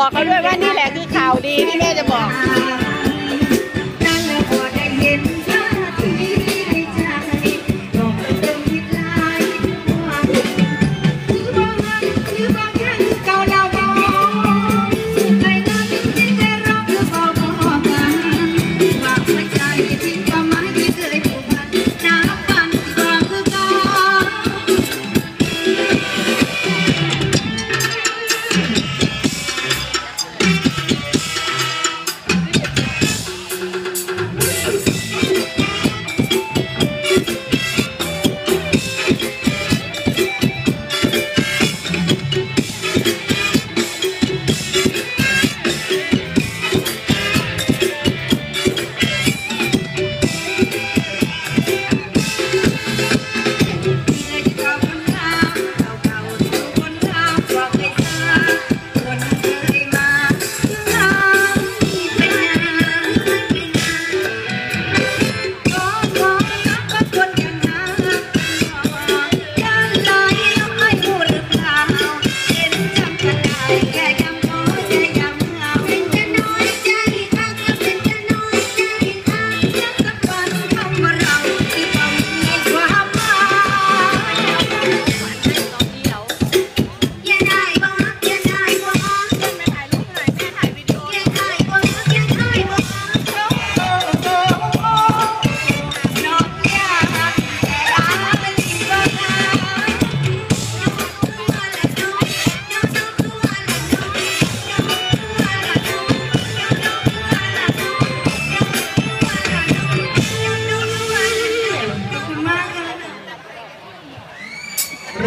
บอกเขาด้วยว่านี่แหละคือข่าวดีที่แม่จะบอกใจ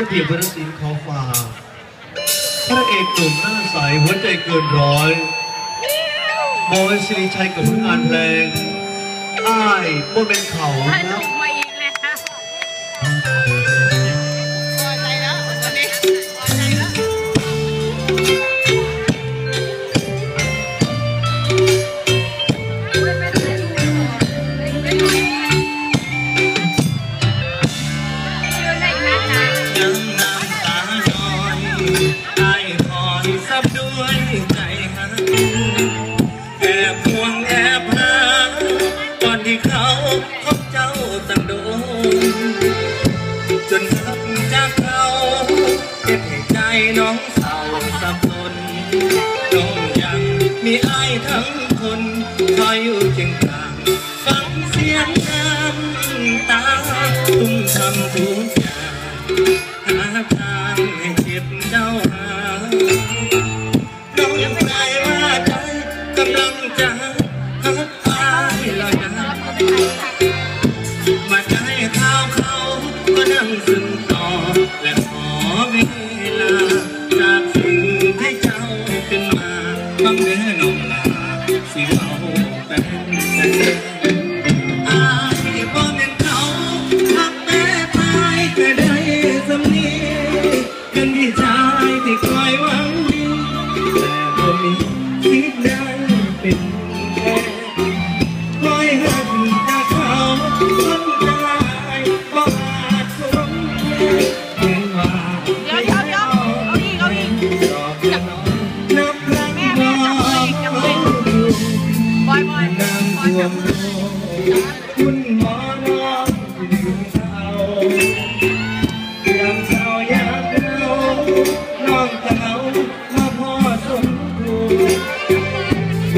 ระเกียรติวรศิลป์ขอฝากพระเอกหนุ่มหน้าใสหัวใจเกินร้อยบอยสิริชัยกับผลงานเพลงไอ้บนเป็นเขาใจแล้วนนี้ ยงกลางฟังเสียงน้ำตาตุ้มทำทุกอย่างหาทางให้ น้ำท่วงคุณหมอน้องถึงเศร้าเกือบเศร้าอยากเล่าน้องเต่ามาพ่อสมบูรณ์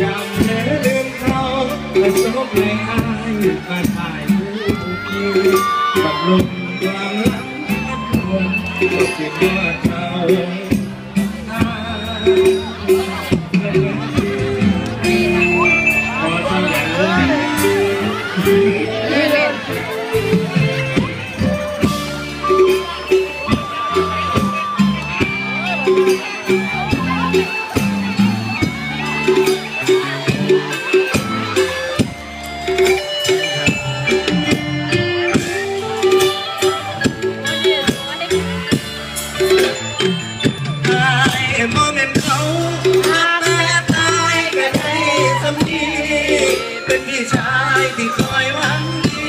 ยามเนื้อลืมเขาประสบเลยอายมาถ่ายรูปคิวกับลมควางหลังคนก็เก็บปวดเท้า เป็นพี่ชายที่คอยหวังดี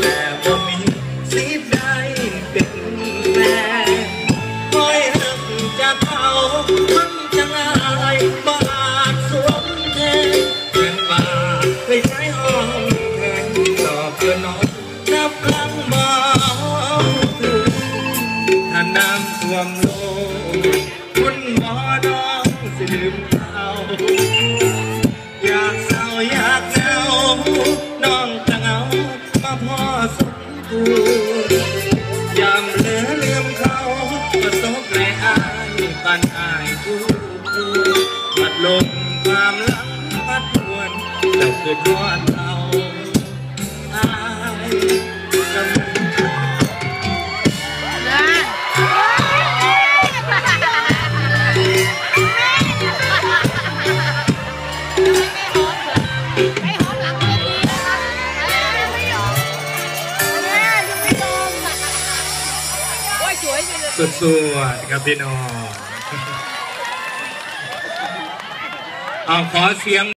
แต่บ่มีสิทธิ์ใดเป็นแม่คอยรักจะกเขามันจะลายบาดสวมแทนเกินบาดไม่ใช้ห้องแทนต่อเพื่อน้องนับครั้งมาถึงถ้าน้ำท่วมโลกคุณหมอน้องสิลืมเขาอยากเศร้าอยาก ยามเหลือลืมเขาประสบในอายปันอายผู้ปัดลมความหลังพัดทวนเจ้าคือทวดเรา สุดๆครับพี่น้องเอาขอเสียง